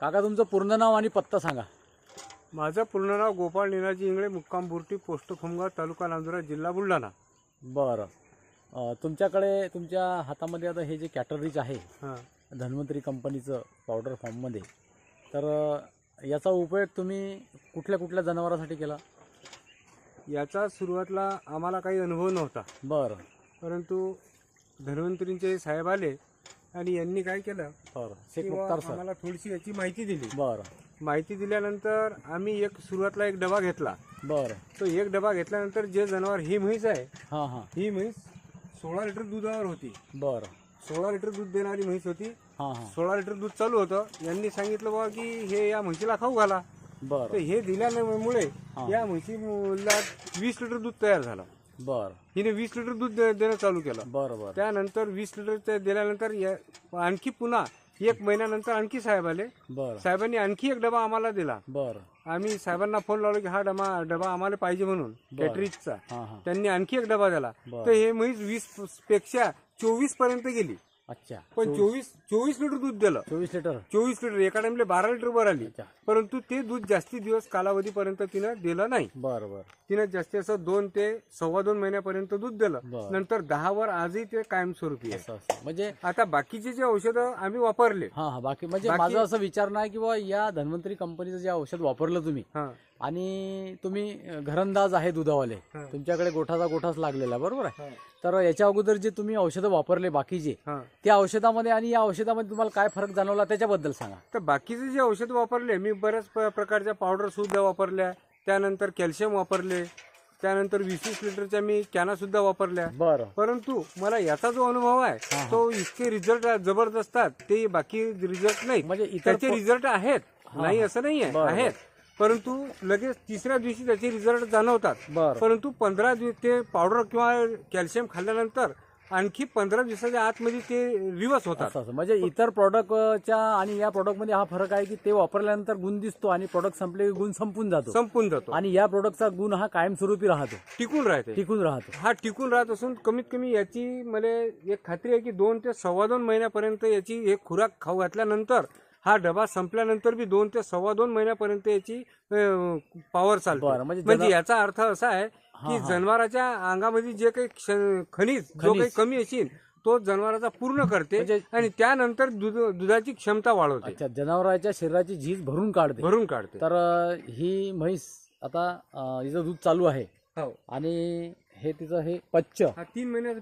काका तुमचं पूर्ण नाव आणि पत्ता सांगा. माझं पूर्ण नाव गोपाळ निनाजी इंगळे मुक्काम बुर्टी पोस्ट खुमगाव तालुका नांदुरा जिल्हा बुलढाणा. बरं. अं, तुमच्याकडे तुमच्या हातामध्ये आता हे जे कॅटररीच आहे हां. धन्वंतरी कंपनीचं पावडर फॉर्ममध्ये तर अं, याचा उपयोग तुम्ही कुठल्या कुठल्या जनावरांसाठी केला? याचा सुरुवातीला आम्हाला काही अनुभव नव्हता. बरं. परंतु धन्वंतरींचे साहेब आले आणि यांनी काय केलं? बरं. शेख की बुवा मुख्तार सर. आम्हाला थोडीशी याची माहिती दिली. बरं. माहिती दिल्यानंतर आम्ही एक सुरुवातीला एक डबा घेतला. बरं. तो एक डबा घेतल्यानंतर जे जनावर ही म्हैस आहे हां हां. ही म्हैस सोळा लिटर दुधावर होती. बरं. सोळा लिटर दूध देणारी म्हैस होती. हां हां. सोळा लिटर दूध चालू होतं. यांनी सांगितलं बाबा की हे या म्हशीला खाऊ घाला. तर बरं हे दिल्यामुळे. या म्हशीला वीस लिटर दूध तयार झालं. बरं. हिने वीस लिटर दूध दे- देणं चालू केलं. बरं बरं. त्यानंतर वीस लिटर ते दिल्यानंतर या- आणखी पुन्हा एक महिन्यानंतर आणखी साहेब आले. बरं. साहेबांनी आणखी एक डबा आम्हाला दिला. बरं. आम्ही साहेबांना फोन लावलो की हा डबा डबा आम्हाला पाहिजे म्हणून कॅटरिजचा हां हां. त्यांनी आणखी एक डबा दिला. तर हे म्हैस वीसपेक्षा चोवीसपर्यंत गेली. अच्छा. पण चोवीस चोवीस लिटर दूध दिलं. चोवीस लिटर. चोवीस लिटर. एका टाइमला बारा लिटर वर आली अच्छा. परंतु ते दूध जास्ती दिवस कालावधीपर्यंत तिनं दिलं नाही. बरं बरं तिनं जास्त दोन ते सव्वा दोन महिन्यापर्यंत दूध दिलं. बरं. नंतर दहा वर आजही ते कायमस्वरूपी आहे. असं असं. म्हणजे आता बाकीचे जे औषधं आम्ही वापरले. हां हां. बाकी म्हणजे बाकी- माझं असं विचार नाही की बुवा या धन्वंतरी कंपनीचं जे औषध वापरलं तुम्ही हा. आणि तुम्ही घरंदाज आहे दुधावाले. तुमच्याकडे गोठाचा गोठाच लागलेला बरोबर आहे. तर याच्या अगोदर जे तुम्ही औषधं वापरले बाकीचे त्या औषधामध्ये आणि या औषधामध्ये तुम्हाला काय फरक जाणवला त्याच्याबद्दल सांगा. तर बाकीचे जे औषध वापरले मी बऱ्याच प्रकारच्या पावडर सुद्धा वापरल्या. त्यानंतर कॅल्शियम वापरले. त्यानंतर वीस वीस लिटरच्या मी कॅना सुद्धा वापरल्या. बरं. परंतु मला याचा जो अनुभव आहे तो इतके रिझल्ट जबरदस्त ते बाकी रिझल्ट नाही. म्हणजे इतर त्याचे रिझल्ट आहेत. नाही असं नाही आहे आहेत. परंतु लगेच तिसऱ्या दिवशी त्याचे रिझल्ट जाणवतात. परंतु पंधरा दिवस ते पावडर किंवा कॅल्शियम खाल्ल्यानंतर आणखी पंधरा दिवसाच्या आतमध्ये ते रिवर्स होतात. म्हणजे इतर प्रॉडक्टच्या आणि या प्रॉडक्टमध्ये हा फरक आहे की ते वापरल्यानंतर गुण दिसतो आणि प्रॉडक्ट संपले की गुण संपून जातो. संपून जातो. आणि या प्रॉडक्टचा गुण हा कायमस्वरूपी राहतो. टिकून राहते. टिकून राहतो. हा टिकून राहत असून कमीत कमी याची मला एक खात्री आहे की दोन ते सव्वा दोन महिन्यापर्यंत याची एक खुराक खाऊ घातल्यानंतर हा डबा संपल्यानंतर बी दोन ते सव्वा दोन महिन्यापर्यंत याची पॉवर चालते. बरं, म्हणजे म्हणजे जना- याचा अर्थ असा आहे की जनावराच्या अंगामध्ये जे काही क्ष- खनिज जो काही कमी असेल तो जनावराचा पूर्ण करते म्हणजे- आणि त्यानंतर दूध दुधाची क्षमता वाढवते. अच्छा जनावराच्या शरीराची झीज भरून काढते. भरून काढते. तर अं, ही म्हैस आता अं, हिचं दूध चालू आहे. हो. आणि हे तिचं हे पच्च. हा तीन महिन्याचा